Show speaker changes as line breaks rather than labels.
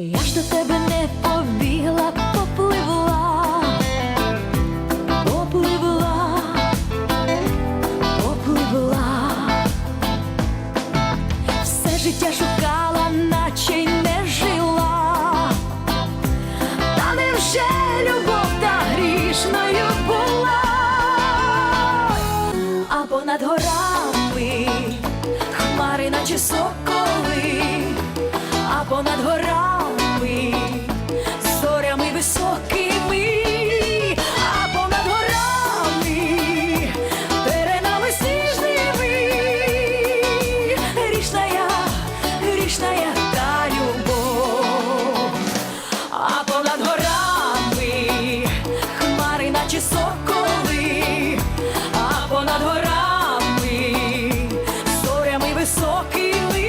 Я ж до тебе не побігла, попливла, попливла, попливла, все життя шукала, наче й не жила, та невже любов та грішною була, а понад горами хмари, наче соколи, а понад горами наші соколи, а понад горами зорями високий лист.